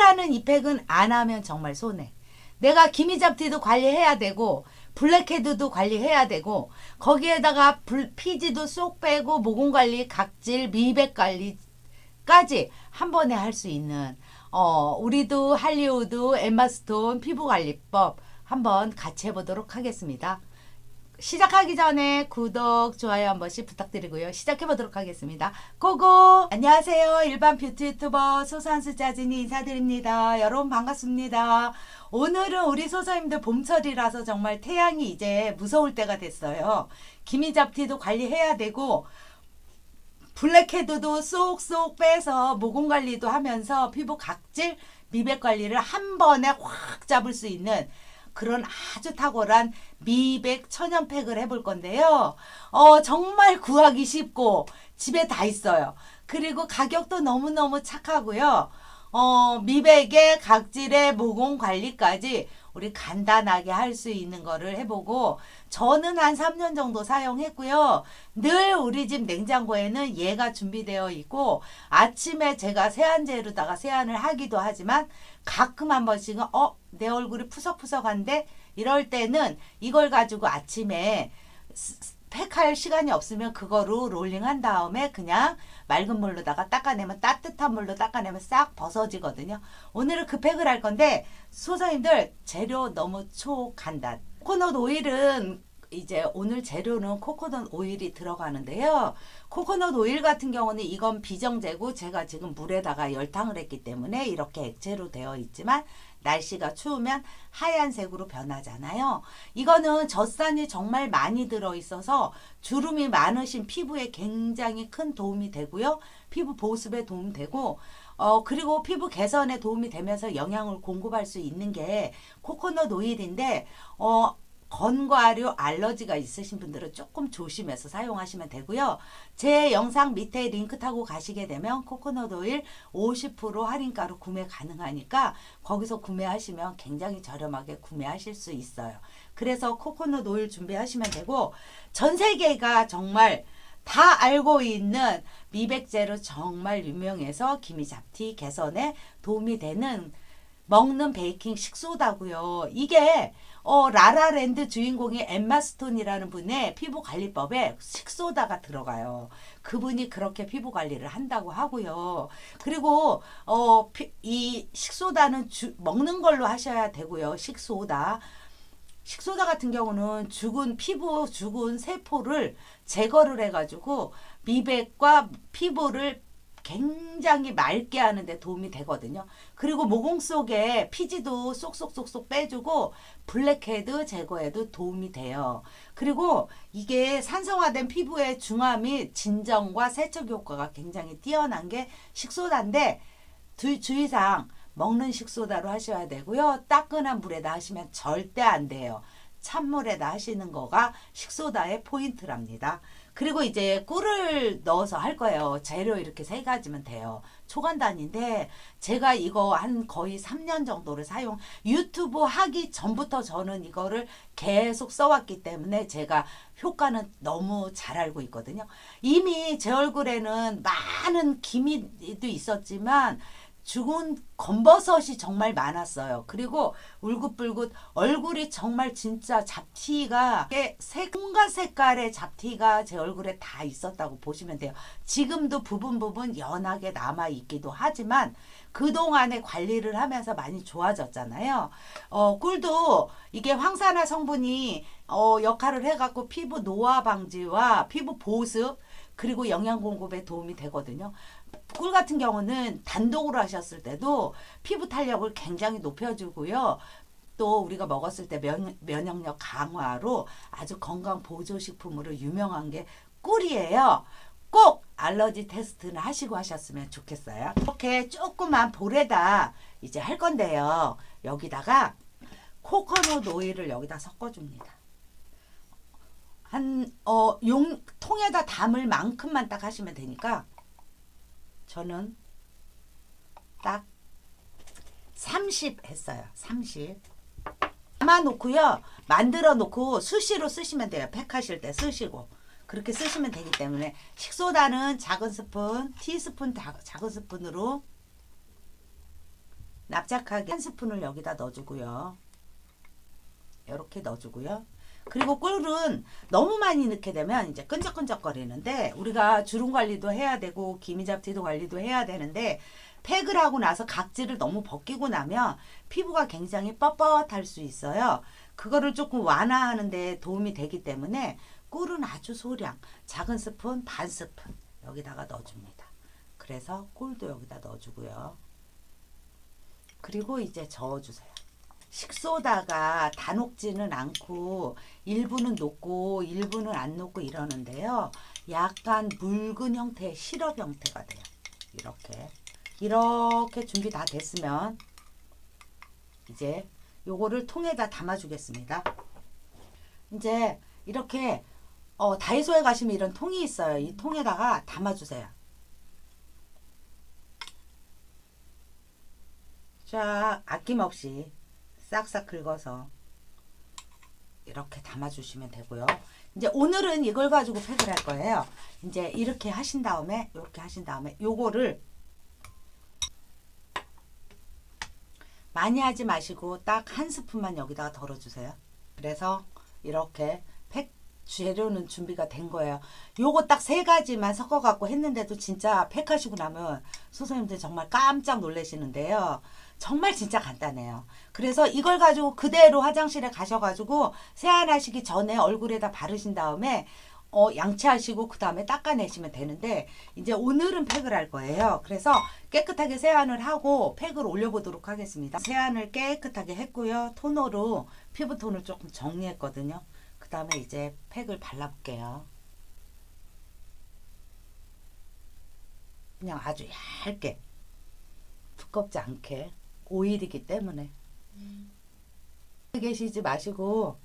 팩이라는 이 팩은 안 하면 정말 손해. 내가 기미잡티도 관리해야 되고 블랙헤드도 관리해야 되고 거기에다가 불, 피지도 쏙 빼고 모공 관리, 각질, 미백 관리까지 한 번에 할 수 있는 어 우리도 할리우드 엠마 스톤 피부 관리법 한번 같이 해보도록 하겠습니다. 시작하기 전에 구독, 좋아요 한 번씩 부탁드리고요. 시작해 보도록 하겠습니다. 고고! 안녕하세요. 일반 뷰티 유튜버 소산수 짜진이 인사드립니다. 여러분 반갑습니다. 오늘은 우리 소서님들 봄철이라서 정말 태양이 이제 무서울 때가 됐어요. 기미 잡티도 관리해야 되고 블랙헤드도 쏙쏙 빼서 모공 관리도 하면서 피부 각질, 미백 관리를 한 번에 확 잡을 수 있는 그런 아주 탁월한 미백 천연팩을 해볼 건데요. 어, 정말 구하기 쉽고 집에 다 있어요. 그리고 가격도 너무너무 착하고요. 어, 미백의 각질의 모공 관리까지 우리 간단하게 할 수 있는 거를 해보고 저는 한 3년 정도 사용했고요. 늘 우리 집 냉장고에는 얘가 준비되어 있고 아침에 제가 세안제로다가 세안을 하기도 하지만 가끔 한 번씩은 어, 내 얼굴이 푸석푸석한데 이럴 때는 이걸 가지고 아침에 스- 팩할 시간이 없으면 그거로 롤링한 다음에 그냥 맑은 물로다가 닦아내면 따뜻한 물로 닦아내면 싹 벗어지거든요. 오늘은 그 팩을 할 건데 소장님들 재료 너무 초간단. 코코넛 오일은 이제 오늘 재료는 코코넛 오일이 들어가는데요. 코코넛 오일 같은 경우는 이건 비정제고 제가 지금 물에다가 열탕을 했기 때문에 이렇게 액체로 되어 있지만 날씨가 추우면 하얀색으로 변하잖아요. 이거는 젖산이 정말 많이 들어 있어서 주름이 많으신 피부에 굉장히 큰 도움이 되고요. 피부 보습에 도움 되고 어 그리고 피부 개선에 도움이 되면서 영양을 공급할 수 있는 게 코코넛 오일인데 어 건과류 알러지가 있으신 분들은 조금 조심해서 사용하시면 되고요. 제 영상 밑에 링크 타고 가시게 되면 코코넛 오일 50% 할인가로 구매 가능하니까 거기서 구매하시면 굉장히 저렴하게 구매하실 수 있어요. 그래서 코코넛 오일 준비하시면 되고 전 세계가 정말 다 알고 있는 미백제로 정말 유명해서 기미 잡티 개선에 도움이 되는 먹는 베이킹 식소다고요. 이게 어, 라라랜드 주인공이 엠마 스톤이라는 분의 피부 관리법에 식소다가 들어가요. 그분이 그렇게 피부 관리를 한다고 하고요. 그리고 어, 피- 이 식소다는 주, 먹는 걸로 하셔야 되고요. 식소다. 식소다 같은 경우는 죽은 피부 죽은 세포를 제거를 해가지고 미백과 피부를 굉장히 맑게 하는데 도움이 되거든요. 그리고 모공 속에 피지도 쏙쏙쏙쏙 빼주고 블랙헤드 제거에도 도움이 돼요. 그리고 이게 산성화된 피부의 중화 및 진정과 세척 효과가 굉장히 뛰어난 게 식소다인데 주, 주의사항 먹는 식소다로 하셔야 되고요. 따끈한 물에다 하시면 절대 안 돼요. 찬물에다 하시는 거가 식소다의 포인트랍니다. 그리고 이제 꿀을 넣어서 할 거예요. 재료 이렇게 세 가지면 돼요. 초간단인데 제가 이거 한 거의 3년 정도를 사용 유튜브 하기 전부터 저는 이거를 계속 써왔기 때문에 제가 효과는 너무 잘 알고 있거든요. 이미 제 얼굴에는 많은 기미도 있었지만 죽은 검버섯이 정말 많았어요. 그리고 울긋불긋 얼굴이 정말 진짜 잡티가 이게 색, 온갖 색깔의 잡티가 제 얼굴에 다 있었다고 보시면 돼요. 지금도 부분 부분 연하게 남아 있기도 하지만 그동안에 관리를 하면서 많이 좋아졌잖아요. 어, 꿀도 이게 황산화 성분이 어, 역할을 해갖고 피부 노화 방지와 피부 보습 그리고 영양 공급에 도움이 되거든요. 꿀 같은 경우는 단독으로 하셨을 때도 피부 탄력을 굉장히 높여주고요. 또 우리가 먹었을 때 면, 면역력 강화로 아주 건강 보조식품으로 유명한 게 꿀이에요. 꼭 알러지 테스트는 하시고 하셨으면 좋겠어요. 이렇게 조그만 볼에다 이제 할 건데요. 여기다가 코코넛 오일을 여기다 섞어줍니다. 한, 어, 용, 통에다 담을 만큼만 딱 하시면 되니까 저는 딱 30 했어요. 30. 담아 놓고요. 만들어 놓고 수시로 쓰시면 돼요. 팩하실 때 쓰시고. 그렇게 쓰시면 되기 때문에 식소다는 작은 스푼, 티스푼 다- 작은 스푼으로 납작하게 한 스푼을 여기다 넣어주고요. 이렇게 넣어주고요. 그리고 꿀은 너무 많이 넣게 되면 이제 끈적끈적거리는데 우리가 주름 관리도 해야 되고 기미 잡티도 관리도 해야 되는데 팩을 하고 나서 각질을 너무 벗기고 나면 피부가 굉장히 뻣뻣할 수 있어요. 그거를 조금 완화하는 데 도움이 되기 때문에 꿀은 아주 소량 작은 스푼 반 스푼 여기다가 넣어줍니다. 그래서 꿀도 여기다 넣어주고요. 그리고 이제 저어주세요. 식소다가 다 녹지는 않고 일부는 녹고 일부는 안 녹고 이러는데요. 약간 묽은 형태의 시럽 형태가 돼요. 이렇게 이렇게 준비 다 됐으면 이제 요거를 통에다 담아주겠습니다. 이제 이렇게 어, 다이소에 가시면 이런 통이 있어요. 이 통에다가 담아주세요. 자, 아낌없이 싹싹 긁어서 이렇게 담아주시면 되고요. 이제 오늘은 이걸 가지고 팩을 할 거예요. 이제 이렇게 하신 다음에 이렇게 하신 다음에 요거를 많이 하지 마시고 딱 한 스푼만 여기다가 덜어주세요. 그래서 이렇게 팩 재료는 준비가 된 거예요. 요거 딱 세 가지만 섞어갖고 했는데도 진짜 팩하시고 나면 선생님들 정말 깜짝 놀라시는데요. 정말 진짜 간단해요. 그래서 이걸 가지고 그대로 화장실에 가셔가지고 세안하시기 전에 얼굴에다 바르신 다음에 어, 양치하시고 그 다음에 닦아내시면 되는데 이제 오늘은 팩을 할 거예요. 그래서 깨끗하게 세안을 하고 팩을 올려보도록 하겠습니다. 세안을 깨끗하게 했고요. 토너로 피부톤을 조금 정리했거든요. 그 다음에 이제 팩을 발라볼게요. 그냥 아주 얇게 두껍지 않게 오일이기 때문에 계시지 마시고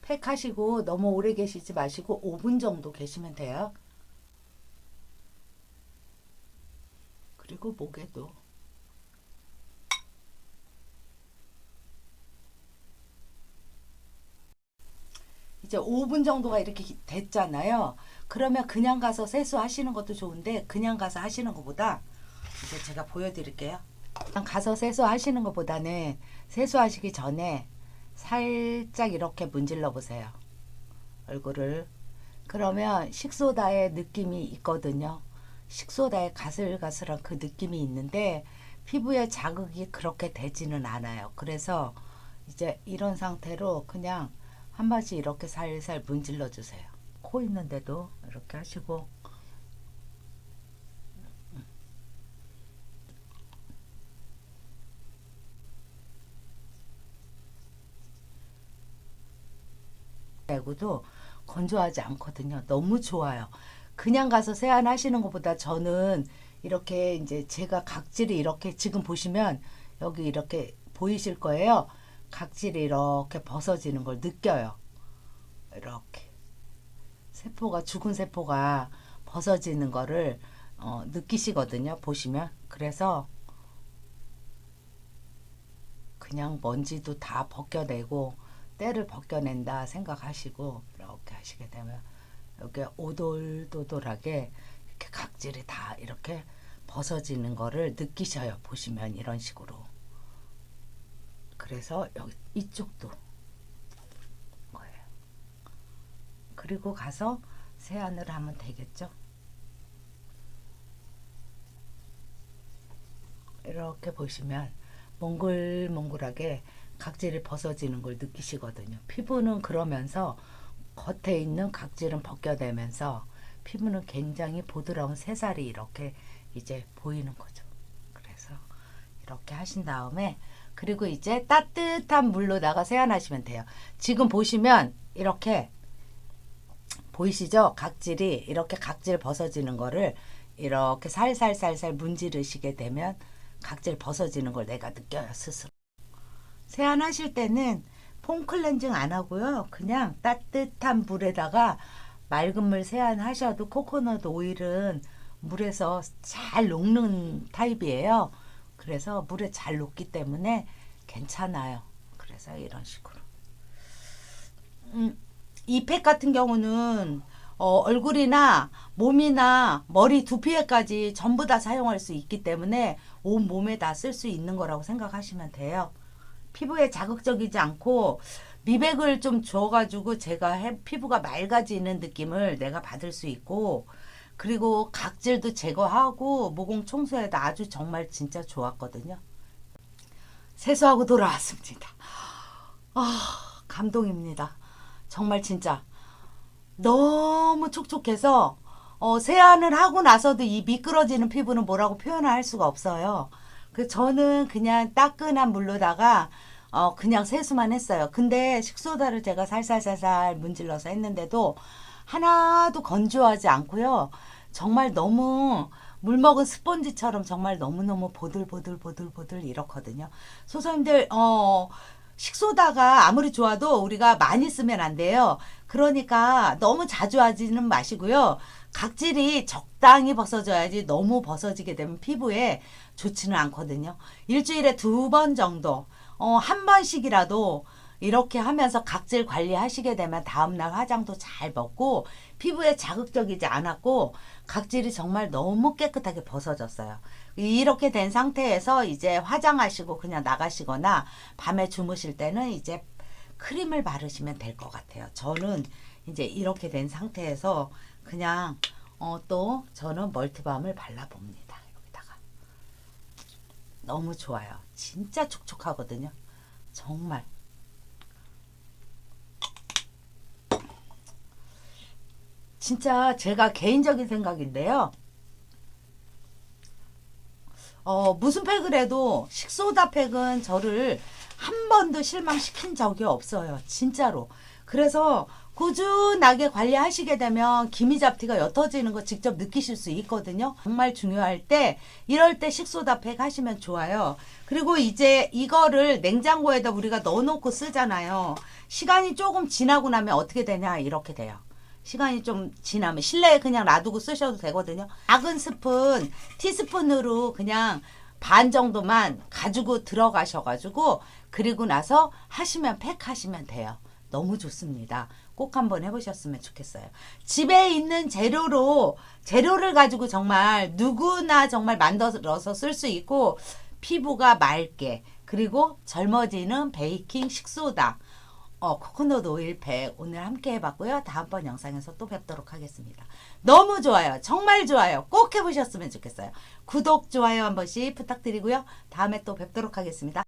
팩 하시고 너무 오래 계시지 마시고 5분 정도 계시면 돼요. 그리고 목에도 이제 5분 정도가 이렇게 기- 됐잖아요. 그러면 그냥 가서 세수하시는 것도 좋은데 그냥 가서 하시는 것보다 이제 제가 보여드릴게요. 그냥 가서 세수하시는 것보다는 세수하시기 전에 살짝 이렇게 문질러 보세요. 얼굴을. 그러면 식소다의 느낌이 있거든요. 식소다의 가슬가슬한 그 느낌이 있는데 피부에 자극이 그렇게 되지는 않아요. 그래서 이제 이런 상태로 그냥 한 번씩 이렇게 살살 문질러 주세요. 코 있는데도 이렇게 하시고 내고도 건조하지 않거든요. 너무 좋아요. 그냥 가서 세안하시는 것보다 저는 이렇게 이제 제가 각질이 이렇게 지금 보시면 여기 이렇게 보이실 거예요. 각질이 이렇게 벗어지는 걸 느껴요. 이렇게 세포가 죽은 세포가 벗어지는 거를 어, 느끼시거든요. 보시면 그래서 그냥 먼지도 다 벗겨내고 때를 벗겨낸다 생각하시고 이렇게 하시게 되면 이렇게 오돌도돌하게 이렇게 각질이 다 이렇게 벗어지는 거를 느끼셔요. 보시면 이런 식으로. 그래서 여기 이쪽도 거예요. 그리고 가서 세안을 하면 되겠죠. 이렇게 보시면 몽글몽글하게 각질이 벗어지는 걸 느끼시거든요. 피부는 그러면서 겉에 있는 각질은 벗겨내면서 피부는 굉장히 보드러운 새살이 이렇게 이제 보이는 거죠. 그래서 이렇게 하신 다음에 그리고 이제 따뜻한 물로다가 세안하시면 돼요. 지금 보시면 이렇게 보이시죠? 각질이 이렇게 각질 벗어지는 거를 이렇게 살살살살 문지르시게 되면 각질 벗어지는 걸 내가 느껴요 스스로. 세안하실 때는 폼 클렌징 안 하고요. 그냥 따뜻한 물에다가 맑은 물 세안하셔도 코코넛 오일은 물에서 잘 녹는 타입이에요. 그래서 물에 잘 녹기 때문에 괜찮아요. 그래서 이런 식으로. 음, 이팩 같은 경우는 어, 얼굴이나 몸이나 머리 두피에까지 전부 다 사용할 수 있기 때문에 온 몸에 다 쓸 수 있는 거라고 생각하시면 돼요. 피부에 자극적이지 않고 미백을 좀 줘가지고 제가 해- 피부가 맑아지는 느낌을 내가 받을 수 있고 그리고 각질도 제거하고 모공 청소에도 아주 정말 진짜 좋았거든요. 세수하고 돌아왔습니다. 아 감동입니다. 정말 진짜 너무 촉촉해서 어, 세안을 하고 나서도 이 미끄러지는 피부는 뭐라고 표현을 할 수가 없어요. 그 저는 그냥 따끈한 물로다가 어, 그냥 세수만 했어요. 근데 식소다를 제가 살살살살 문질러서 했는데도 하나도 건조하지 않고요. 정말 너무 물 먹은 스펀지처럼 정말 너무너무 보들보들 보들보들 이렇거든요. 소소님들 어 식소다가 아무리 좋아도 우리가 많이 쓰면 안 돼요. 그러니까 너무 자주 하지는 마시고요. 각질이 적당히 벗어져야지 너무 벗어지게 되면 피부에 좋지는 않거든요. 일주일에 두 번 정도, 어, 한 번씩이라도 이렇게 하면서 각질 관리하시게 되면 다음날 화장도 잘 먹고 피부에 자극적이지 않았고 각질이 정말 너무 깨끗하게 벗어졌어요. 이렇게 된 상태에서 이제 화장하시고 그냥 나가시거나 밤에 주무실 때는 이제 크림을 바르시면 될 것 같아요. 저는 이제 이렇게 된 상태에서 그냥 어, 또 저는 멀티밤을 발라봅니다. 여기다가 너무 좋아요. 진짜 촉촉하거든요. 정말. 진짜 제가 개인적인 생각인데요. 어, 무슨 팩을 해도 식소다 팩은 저를 한 번도 실망시킨 적이 없어요. 진짜로. 그래서 꾸준하게 관리하시게 되면 기미 잡티가 옅어지는 거 직접 느끼실 수 있거든요. 정말 중요할 때 이럴 때 식소다 팩 하시면 좋아요. 그리고 이제 이거를 냉장고에다 우리가 넣어놓고 쓰잖아요. 시간이 조금 지나고 나면 어떻게 되냐 이렇게 돼요. 시간이 좀 지나면 실내에 그냥 놔두고 쓰셔도 되거든요. 작은 스푼, 티스푼으로 그냥 반 정도만 가지고 들어가셔가지고 그리고 나서 하시면 팩 하시면 돼요. 너무 좋습니다. 꼭 한번 해보셨으면 좋겠어요. 집에 있는 재료로 재료를 가지고 정말 누구나 정말 만들어서 쓸 수 있고 피부가 맑게 그리고 젊어지는 베이킹 식소다 어, 코코넛 오일 팩 오늘 함께 해봤고요. 다음번 영상에서 또 뵙도록 하겠습니다. 너무 좋아요. 정말 좋아요. 꼭 해보셨으면 좋겠어요. 구독, 좋아요 한 번씩 부탁드리고요. 다음에 또 뵙도록 하겠습니다.